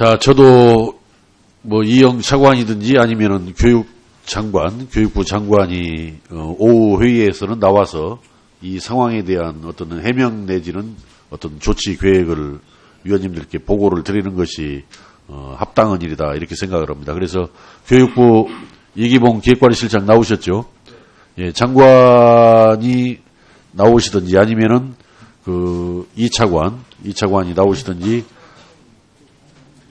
자, 저도 뭐 이영 차관이든지 아니면은 교육 장관, 교육부 장관이 어, 오후 회의에서는 나와서 이 상황에 대한 어떤 해명 내지는 어떤 조치 계획을 위원님들께 보고를 드리는 것이 어, 합당한 일이다 이렇게 생각을 합니다. 그래서 교육부 이기봉 기획관리실장 나오셨죠? 예, 장관이 나오시든지 아니면은 그 이차관, 이차관이 나오시든지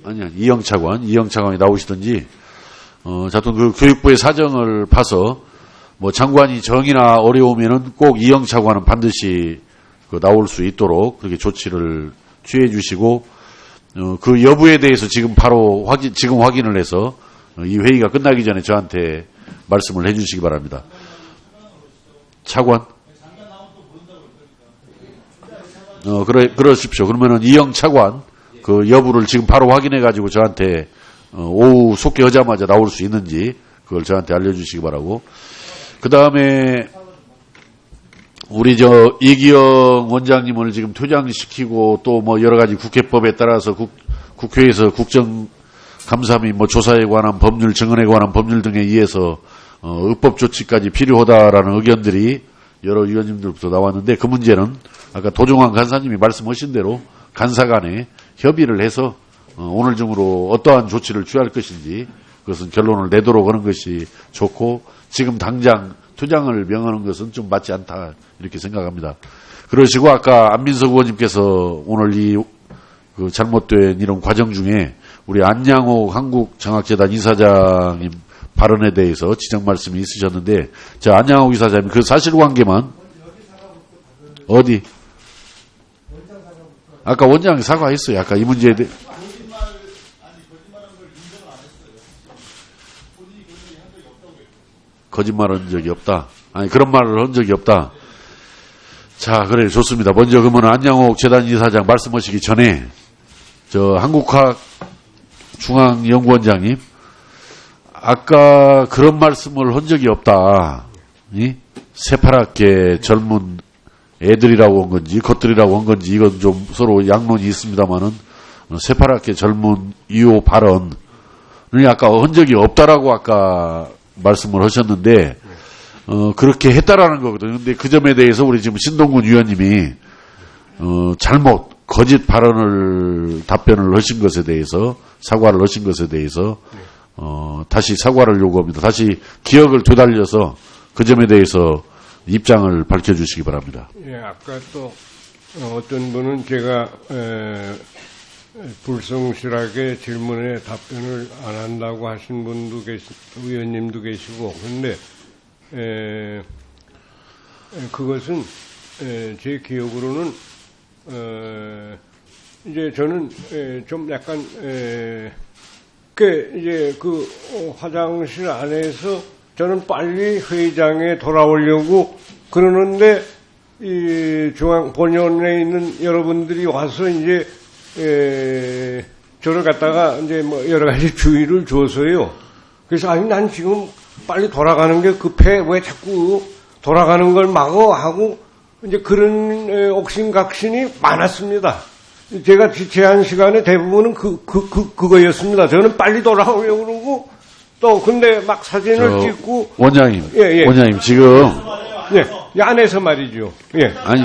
아니야 이영차관, 이영차관이 나오시든지 어, 하여튼 그 교육부의 사정을 봐서 뭐 장관이 정이나 어려우면은 꼭 이영차관은 반드시 그 나올 수 있도록 그렇게 조치를 취해 주시고 어, 그 여부에 대해서 지금 바로 확인 지금 확인을 해서 어, 이 회의가 끝나기 전에 저한테 말씀을 해 주시기 바랍니다. 차관 어, 그러, 그러십시오. 그러면은 이영 차관 그 여부를 지금 바로 확인해 가지고 저한테 어, 오후 속개하자마자 나올 수 있는지 그걸 저한테 알려주시기 바라고. 그 다음에 우리 저 이기영 원장님을 지금 퇴장시키고 또 뭐 여러 가지 국회법에 따라서 국, 국회에서 국정 감사 및 뭐 조사에 관한 법률 증언에 관한 법률 등에 의해서 어, 입법 조치까지 필요하다라는 의견들이 여러 위원님들부터 나왔는데 그 문제는 아까 도종환 간사님이 말씀하신 대로 간사 간에 협의를 해서 어, 오늘 중으로 어떠한 조치를 취할 것인지 그것은 결론을 내도록 하는 것이 좋고 지금 당장 투장을 명하는 것은 좀 맞지 않다 이렇게 생각합니다. 그러시고 아까 안민석 의원님께서 오늘 이 그 잘못된 이런 과정 중에 우리 안양호 한국장학재단 이사장님 발언에 대해서 지적 말씀이 있으셨는데 자 안양호 이사장님 그 사실관계만 어디 아까 원장이 사과했어요. 아까 이 문제에 대해 거짓말한 적이 없다. 아니 그런 말을 한 적이 없다. 자 그래 좋습니다. 먼저 그러면 안양옥 재단 이사장 말씀하시기 전에 저 한국학 중앙연구원장님 아까 그런 말씀을 한 적이 없다. 이? 새파랗게 젊은 애들이라고 한 건지 것들이라고 한 건지 이건 좀 서로 양론이 있습니다만은 새파랗게 젊은 이호 발언을 아까 한 적이 없다라고 아까 말씀을 하셨는데 어, 그렇게 했다라는 거거든요. 근데 그 점에 대해서 우리 지금 신동군 위원님이 어, 잘못 거짓 발언을 답변을 하신 것에 대해서 사과를 하신 것에 대해서 어, 다시 사과를 요구합니다. 다시 기억을 되살려서 그 점에 대해서 입장을 밝혀주시기 바랍니다. 예, 아까 또 어, 어떤 분은 제가 에, 불성실하게 질문에 답변을 안 한다고 하신 분도 계시, 의원님도 계시고, 근데 에, 에, 그것은 에, 제 기억으로는 어, 이제 저는 에, 좀 약간 에, 그 이제 그 어, 화장실 안에서 저는 빨리 회의장에 돌아오려고 그러는데 이 중앙 본연에 있는 여러분들이 와서 이제 에, 저를 갖다가 이제 뭐 여러 가지 주의를 줘서요. 그래서 아니 난 지금 빨리 돌아가는 게 급해 왜 자꾸 돌아가는 걸 막어 하고 이제 그런 에, 옥신각신이 많았습니다. 제가 제한 시간에 대부분은 그, 그, 그, 그거였습니다. 저는 빨리 돌아오려고 그러고 또 근데 막 사진을 저 찍고 원장님, 예, 예. 원장님 지금 예, 이 안에서 말이죠. 예. 아니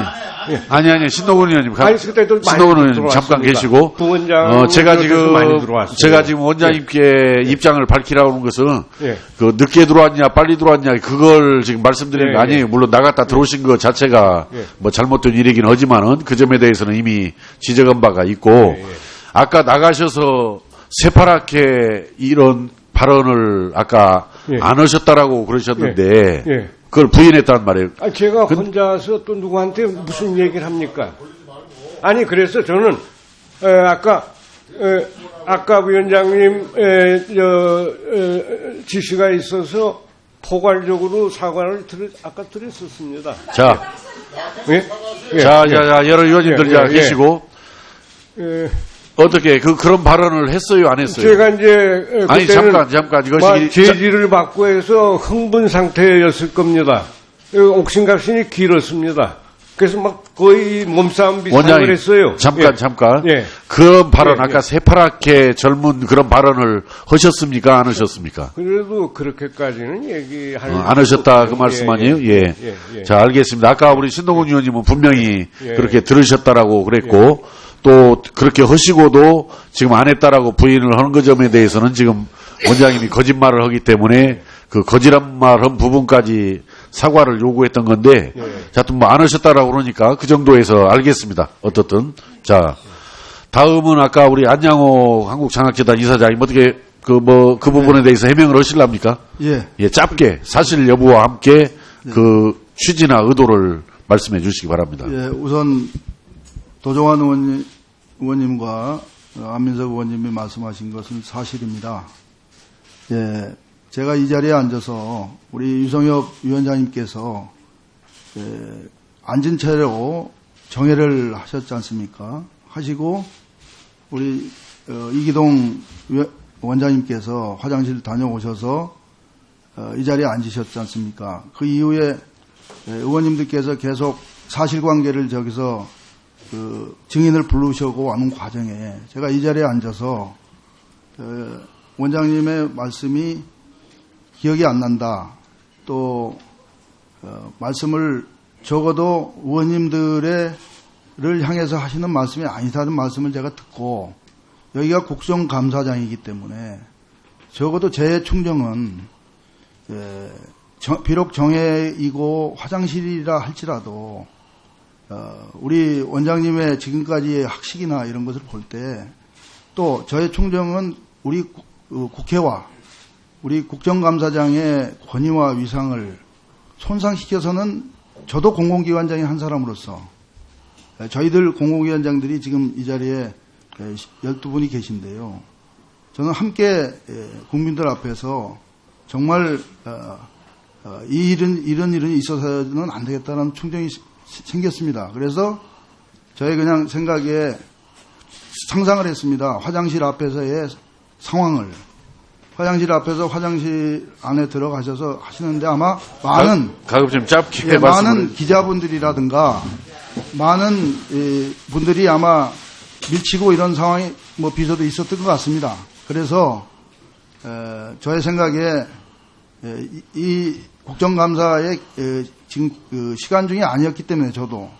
아니 아니 신동훈 의원님 가- 아니, 그때도 많이 신동훈 의원님 들어왔습니다. 잠깐 계시고 부원장 어, 제가 그쪽에서 많이 지금 들어왔어요. 제가 지금 원장님께 입장을 밝히라고 하는 것은 예. 그 늦게 들어왔냐 빨리 들어왔냐 그걸 지금 말씀드리는 예, 거 아니에요. 예. 물론 나갔다 들어오신 것 자체가 예. 뭐 잘못된 일이긴 하지만은 그 점에 대해서는 이미 지적한 바가 있고 예, 예. 아까 나가셔서 새파랗게 이런 발언을 아까 예. 안 하셨다라고 그러셨는데 예. 그걸 부인했단 말이에요. 아, 제가 그- 혼자서 또 누구한테 무슨 얘기를 합니까? 아니, 그래서 저는, 에, 아까, 에, 아까 위원장님, 에, 저, 에, 지시가 있어서 포괄적으로 사과를 들, 아까 드렸었습니다. 자, 예? 예, 자, 예. 자, 자, 여러 의원님들 예, 자 예, 예. 계시고 예, 어떻게 그 그런 발언을 했어요, 안 했어요? 제가 이제, 에, 아니 잠깐 잠깐 이것이 제지를 받고 해서 흥분 상태였을 겁니다. 에, 옥신각신이 길었습니다. 그래서 막 거의 몸싸움 원장님 했어요. 잠깐 예. 잠깐 예. 그런 발언 예, 아까 예. 새파랗게 젊은 그런 발언을 하셨습니까 안 하셨습니까? 그래도 그렇게까지는 얘기할 어, 안 하셨다 그 예, 말씀 예, 아니에요? 예. 예, 예. 자, 알겠습니다. 아까 우리 신동훈 의원님은 분명히 예. 그렇게 들으셨다라고 그랬고 또 그렇게 하시고도 지금 안 했다라고 부인을 하는 그 점에 대해서는 지금 원장님이 거짓말을 하기 때문에 그 거짓말 한 부분까지 사과를 요구했던 건데 예. 자, 또 뭐안 하셨다라고 그러니까 그 정도에서 알겠습니다. 어떻든 자, 다음은 아까 우리 안양호 한국장학재단 이사장님 어떻게 그 뭐그 부분에 대해서 해명을 하실랍니까? 예, 예, 짧게 사실 여부와 함께 그 취지나 의도를 말씀해 주시기 바랍니다. 예, 우선 도종환 의원님, 의원님과 어, 안민석 의원님이 말씀하신 것은 사실입니다. 예, 제가 이 자리에 앉아서 우리 유성엽 위원장님께서 예, 앉은 채로 정회를 하셨지 않습니까? 하시고 우리 어, 이기동 위- 원장님께서 화장실 다녀오셔서 어, 이 자리에 앉으셨지 않습니까? 그 이후에 예, 의원님들께서 계속 사실관계를 저기서 그 증인을 부르셔고 하는 과정에 제가 이 자리에 앉아서 어, 원장님의 말씀이 기억이 안 난다. 또 어, 말씀을 적어도 의원님들의 를 향해서 하시는 말씀이 아니다는 말씀을 제가 듣고 여기가 국정감사장이기 때문에 적어도 제 충정은 예, 정- 비록 정회이고 화장실이라 할지라도 어, 우리 원장님의 지금까지의 학식이나 이런 것을 볼 때 또 저의 충정은 우리 국- 어, 국회와 우리 국정감사장의 권위와 위상을 손상시켜서는 저도 공공기관장의 한 사람으로서 에, 저희들 공공위원장들이 지금 이 자리에 12분이 계신데요. 저는 함께 에, 국민들 앞에서 정말 어, 어, 이 일은 이런 일은 있어서는 안 되겠다는 충정이 시- 생겼습니다. 그래서 저의 그냥 생각에 상상을 했습니다. 화장실 앞에서의 상황을 화장실 앞에서 화장실 안에 들어가셔서 하시는데 아마 많은 가 급 좀 짧게 예, 많은 기자분들이라든가 많은 예, 분들이 아마 밀치고 이런 상황이 뭐 비서도 있었던 것 같습니다. 그래서 에, 저의 생각에 에, 이, 이 국정감사의 에, 지금 그 시간 중이 아니었기 때문에 저도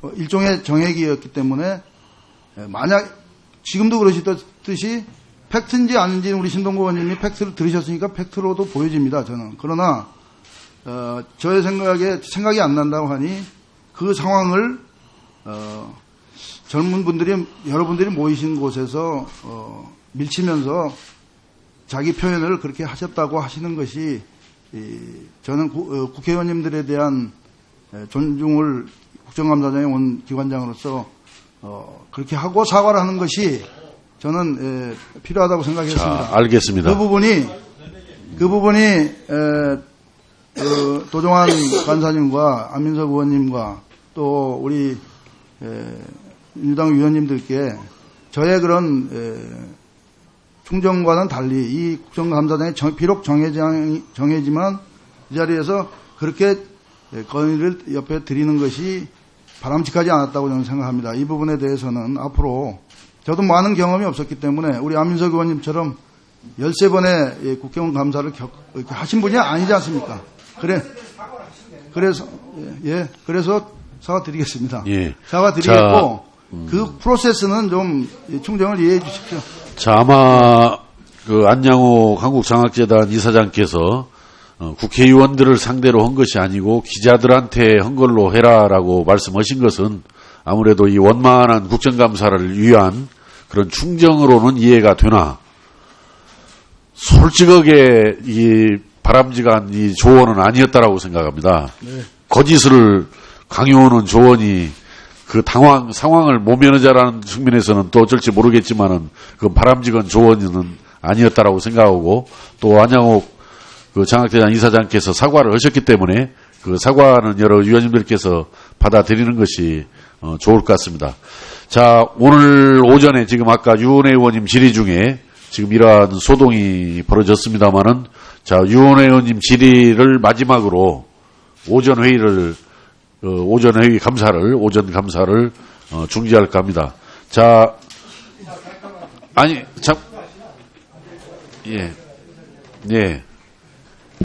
어, 일종의 정액이었기 때문에 에, 만약 지금도 그러시듯이 팩트인지 아닌지는 우리 신동구 의원님이 팩트를 들으셨으니까 팩트로도 보여집니다. 저는 그러나 어, 저의 생각에 생각이 안 난다고 하니 그 상황을 어, 젊은 분들이 여러분들이 모이신 곳에서 어, 밀치면서 자기 표현을 그렇게 하셨다고 하시는 것이 이, 저는 구- 어, 국회의원님들에 대한 에, 존중을 국정감사장에 온 기관장으로서 어, 그렇게 하고 사과를 하는 것이 저는 에, 필요하다고 생각했습니다. 자, 알겠습니다. 그 부분이 그 부분이 에, 그 도종환 간사님과 안민석 의원님과 또 우리 에, 민주당 위원님들께 저의 그런 에, 충정과는 달리 이 국정감사장이 정- 비록 정해장, 정해지만 이 자리에서 그렇게 에, 건의를 옆에 드리는 것이 바람직하지 않았다고 저는 생각합니다. 이 부분에 대해서는 앞으로 저도 많은 경험이 없었기 때문에 우리 안민석 의원님처럼 13번의 예, 국회의원 감사를 겪, 하신 분이 아니지 않습니까? 그래, 그래서, 예, 예, 그래서 사과드리겠습니다. 예. 사과드리겠고, 그 프로세스는 좀 예, 충정을 이해해 주십시오. 자, 아마 그 안양호 한국장학재단 이사장께서 어, 국회의원들을 상대로 한 것이 아니고 기자들한테 한 걸로 해라라고 말씀하신 것은 아무래도 이 원만한 국정감사를 위한 그런 충정으로는 이해가 되나 솔직하게 이 바람직한 이 조언은 아니었다라고 생각합니다. 거짓을 강요하는 조언이 그 당황 상황을 모면하자라는 측면에서는 또 어쩔지 모르겠지만은 그 바람직한 조언은 아니었다라고 생각하고 또 안양옥 그 장학대장 이사장께서 사과를 하셨기 때문에 그 사과는 여러 위원님들께서 받아들이는 것이 어, 좋을 것 같습니다. 자 오늘 오전에 지금 아까 유은혜 의원님 질의 중에 지금 이러한 소동이 벌어졌습니다마는 자 유은혜 의원님 질의를 마지막으로 오전 회의를 어, 오전 회의 감사를 오전 감사를 어, 중지할까 합니다. 자, 아니 참, 예, 예.